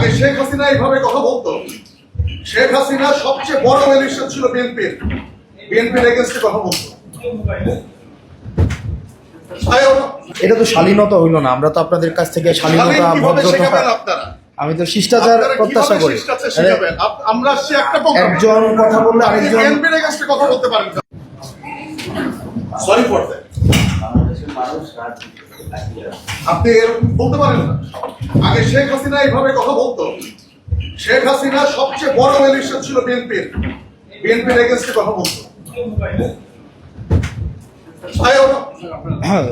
আগে শেখ হাসিনা এইভাবে কথা বলতো। শেখ হাসিনা সবচেয়ে বড় এলিশন ছিল বিএনপির বিএনপির এগেনস্টে কথা বলতো। এটা তো শালীনতা হইল না আমরা তো আপনাদের কাছ থেকে শালীনতা ভদ্রতা আমি তো শিষ্টাচার প্রত্যাশা করি। আমরা আসছি একটা একজন কথা বললে আরেকজন কথা বলতে পারেন। সরি ফর আপনি এরকম বলতে পারেন না। আগে শেখ হাসিনা এইভাবে কথা বলতো। শেখ হাসিনা সবচেয়ে বড় এলিশন ছিল বিএনপির বিএনপির এগেনস্টে কথা বলতো। হ্যাঁ,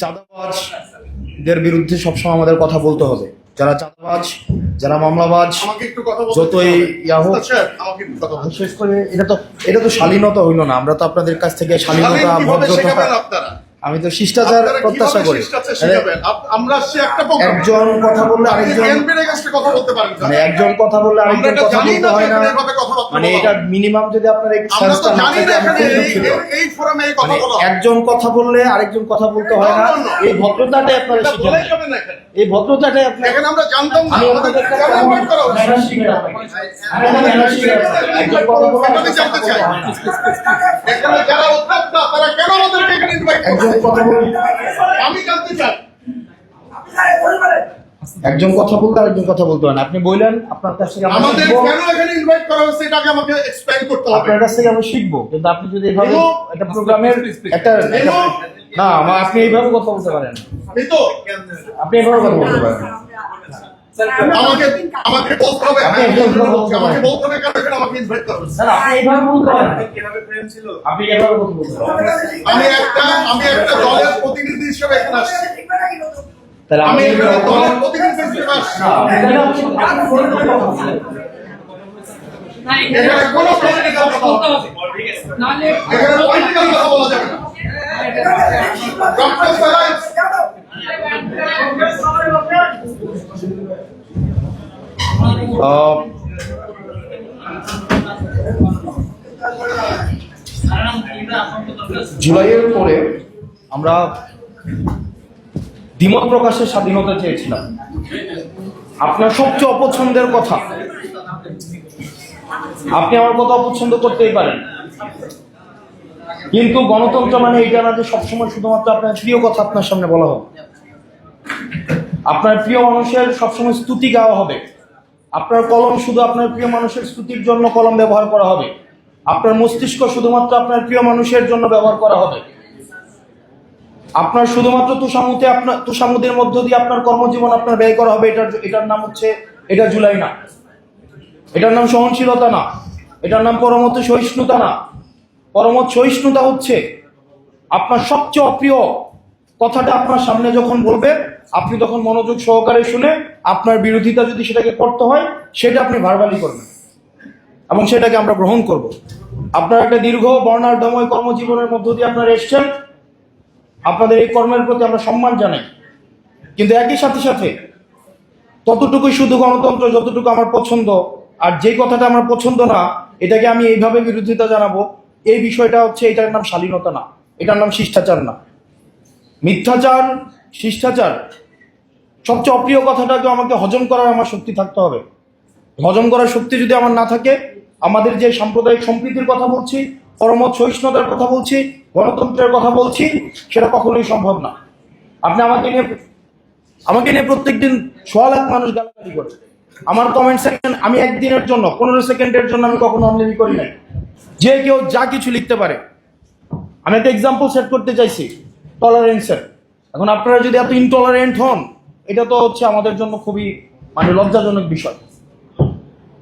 চাঁদাবাজদের বিরুদ্ধে সবসময় আমাদের কথা বলতে হবে। যারা চাঁদাবাজ যারা মামলাবাজ আমাকে একটু কথা বলতে যতই দিন। ইয়া হোক। আচ্ছা, আমাকে একটু কথা শেষ করে এটা তো এটা তো শালীনতা হইল না। আমরা তো আপনাদের কাছ থেকে শালীনতা ভদ্রতা আমি তো শিষ্টাচার প্রত্যাশা করি। আমরা সে একটা একজন কথা বললে আরেকজন কথা বলতে পারেন। মানে একজন কথা বললে আরেকজন কথা বলতে হয় না। মানে এটা মিনিমাম যদি আপনার এই ফোরামে এই কথা মানে বলা। একজন কথা বললে আরেকজন কথা বলতে হয় না. এই ভদ্রতাটাই আপনারা শিখেন। এই ভদ্রতাটাই আপনার এখানে আমরা জানতাম না। আমাদের। একজন কথা জানতে চাই। এখানে যারা উদ্যোক্তা তারা কেন আমাদেরকে এখানে invite একজন কথা আমি জানতে চাই। একজন কথা বলতে আরেকজন কথা বলতে হয় না। আপনি বললেন আপনার কাছ থেকে আমাদের কেন এখানে ইনভাইট করা হচ্ছে এটাকে আমাকে এক্সপ্লেইন করতে হবে। আপনার কাছ থেকে আমরা শিখব। কিন্তু আপনি যদি এভাবে। একটা প্রোগ্রামের একটা না আমার আপনি এইভাবে কথা বলতে পারেন। এই তো। আপনি এভাবে কথা বলতে পারেন। আমাকে আমাকে বলতে হবে আপনি হ্যাঁ, বলতে আমাকে বলতে হবে এখানে আমাকে ইনভাইট করা না, আপনি এইভাবে বলতে পারেন। না। আপনি এভাবে বলতে পারেন। আমি একটা আমি একটা দলের প্রতিনিধি হিসেবে এখানে আসছি। তাহলে আমি জুলাইয়ের পরে আমরা দ্বিমত প্রকাশের স্বাধীনতা চেয়েছিলাম। আপনার সবচেয়ে অপছন্দের কথা। আপনি আমার কথা অপছন্দ করতেই পারেন। কিন্তু গণতন্ত্র মানে এটা না যে সবসময় শুধুমাত্র আপনার প্রিয় কথা আপনার সামনে বলা হবে। আপনার প্রিয় মানুষের সবসময় স্তুতি গাওয়া হবে। আপনার কলম শুধু আপনার প্রিয় মানুষের স্তুতির জন্য কলম ব্যবহার করা হবে। আপনার মস্তিষ্ক শুধুমাত্র আপনার প্রিয় মানুষের জন্য ব্যবহার করা হবে। আপনার শুধুমাত্র তুষামুতে আপনার তুষামুদের মধ্য দিয়ে আপনার কর্মজীবন আপনার ব্যয় করা হবে, এটার এটার নাম হচ্ছে এটা জুলাই না। এটার নাম সহনশীলতা না। এটার নাম পরমত সহিষ্ণুতা না। পরমত সহিষ্ণুতা হচ্ছে আপনার সবচেয়ে অপ্রিয় কথাটা আপনার সামনে যখন বলবে, আপনি তখন মনোযোগ সহকারে শুনে আপনার বিরোধিতা যদি সেটাকে করতে হয়, সেটা আপনি ভার্বালি করবেন। এবং সেটাকে আমরা গ্রহণ করব। আপনার একটা দীর্ঘ, বর্ণাঢ্যময় কর্মজীবনের মধ্য দিয়ে আপনারা এসছেন। আপনাদের এই কর্মের প্রতি আমরা সম্মান জানাই। কিন্তু একই সাথে সাথে ততটুকুই শুধু গণতন্ত্র, যতটুকু আমার পছন্দ, আর যে কথাটা আমার পছন্দ না, এটাকে আমি এইভাবে বিরোধিতা জানাব, এই বিষয়টা হচ্ছে এটার নাম শালীনতা না, এটার নাম শিষ্টাচার না। মিথ্যাচার, শিষ্টাচার, সবচেয়ে অপ্রিয় কথাটাকে আমাকে হজম করার আমার শক্তি থাকতে হবে। হজম করার শক্তি যদি আমার না থাকে, আমাদের যে সাম্প্রদায়িক সম্প্রীতির কথা বলছি পরমত সহিষ্ণুতার কথা বলছি, গণতন্ত্রের কথা বলছি, সেটা কখনোই সম্ভব না। আপনি আমাকে নিয়ে আমাকে নিয়ে প্রত্যেকদিন সোয়া লাখ মানুষ গালাগালি করে। আমার কমেন্ট সেকশন আমি একদিনের জন্য, পনেরো সেকেন্ডের জন্য আমি কখনো অনলাইন করি নাই। যে কেউ যা কিছু লিখতে পারে। আমি একটা এক্সাম্পল সেট করতে চাইছি টলারেন্সের এখন আপনারা যদি এত ইনটলারেন্ট হন, এটা তো হচ্ছে আমাদের জন্য খুবই মানে লজ্জাজনক বিষয়।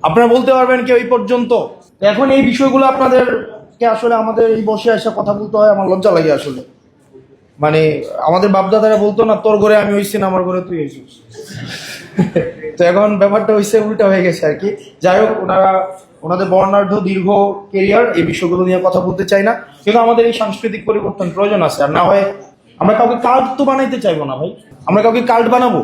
আপনারা বলতে পারবেন কেউ এই পর্যন্ত। এখন এই বিষয়গুলো আপনাদেরকে আসলে আমাদের এই বসে এসে কথা বলতে হয়, আমার লজ্জা লাগে আসলে। মানে আমাদের বাপদাদারা বলতো না, তোর ঘরে আমি হইছি না, আমার ঘরে তুই হয়েছিস তো এখন ব্যাপারটা হয়েছে উল্টা হয়ে গেছে আর কি। যাই হোক, ওনারা, ওনাদের বর্ণাঢ্য দীর্ঘ কেরিয়ার এই বিষয়গুলো নিয়ে কথা বলতে চাই না। কিন্তু আমাদের এই সাংস্কৃতিক পরিবর্তন প্রয়োজন আছে। আর না হয় আমরা কাউকে কার্ড তো বানাইতে চাইব না ভাই। আমরা কাউকে কার্ড বানাবো।